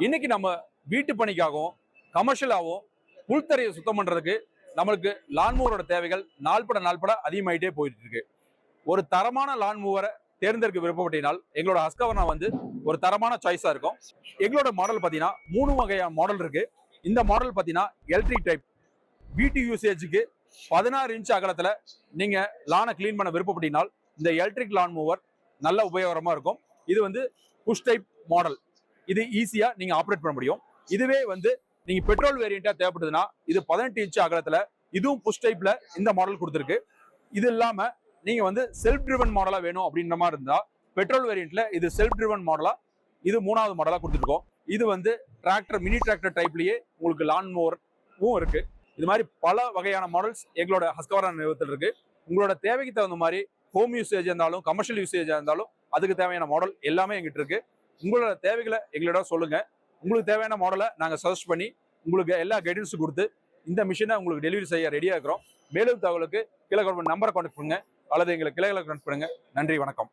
இன்னைக்கு நம்ம வீட்டு பணிக்காகவும் கமர்ஷியலாகவும் புல்தரையை சுத்தம் பண்ணுறதுக்கு நம்மளுக்கு லான்மூவரோட தேவைகள் நாள்பட நாள்பட அதிகமாயிட்டே போயிட்டு இருக்கு ஒரு தரமான லான் மூவரை தேர்ந்தெடுக்க விருப்பப்பட்டினால் எங்களோட ஹஸ்கவர்னா வந்து ஒரு தரமான சாய்ஸாக இருக்கும். எங்களோட மாடல் பார்த்தீங்கன்னா மூணு வகையான மாடல் இருக்கு. இந்த மாடல் பார்த்தீங்கன்னா எலக்ட்ரிக் டைப் வீட்டு யூசேஜுக்கு பதினாறு இன்ச் அகலத்தில் நீங்கள் லானை க்ளீன் பண்ண விருப்பப்பட்டினால் இந்த எலக்ட்ரிக் லான் மூவர் நல்ல உபயோகரமாக இருக்கும். இது வந்து புஷ் டைப் மாடல் இது ஈஸியா நீங்க ஆப்ரேட் பண்ண முடியும். இதுவே வந்து நீங்க பெட்ரோல் வேரியண்டா தேவைப்படுதுன்னா இது பதினெட்டு இன்ச் அகலத்துல இதுவும் புஷ் டைப்ல இந்த மாடல் கொடுத்துருக்கு. இது இல்லாம நீங்க வந்து செல்ஃப் ட்ரிவன் மாடலா வேணும் அப்படின்ற மாதிரி இருந்தா பெட்ரோல் வேரியண்ட்ல இது செல்ஃப் ட்ரிவன் மாடலா இது மூணாவது மாடலா கொடுத்துருக்கோம். இது வந்து டிராக்டர் மினி டிராக்டர் டைப்லயே உங்களுக்கு லான் மோவரும் இருக்கு. இது மாதிரி பல வகையான மாடல்ஸ் எங்களோட ஹஸ்கவரா நிறுவனத்தில் இருக்கு. உங்களோட தேவைக்கு தகுந்த மாதிரி ஹோம் யூசேஜ் இருந்தாலும் கமர்ஷியல் யூசேஜாக இருந்தாலும் அதுக்கு தேவையான மாடல் எல்லாமே எங்கிட்ட இருக்குது உங்களோட தேவைகளை எங்களிடம் சொல்லுங்க. உங்களுக்கு தேவையான மாடலை நாங்கள் சஜஸ்ட் பண்ணி உங்களுக்கு எல்லா கைடன்ஸும் கொடுத்து இந்த மிஷினை உங்களுக்கு டெலிவரி செய்ய ரெடியாக இருக்கிறோம். மேலும் தகவலுக்கு கீழே நம்பரை கான்டெக்ட் பண்ணுங்க. அல்லது எங்களுக்கு கிளைகளை கான்டெக்ட் பண்ணுங்க. நன்றி வணக்கம்.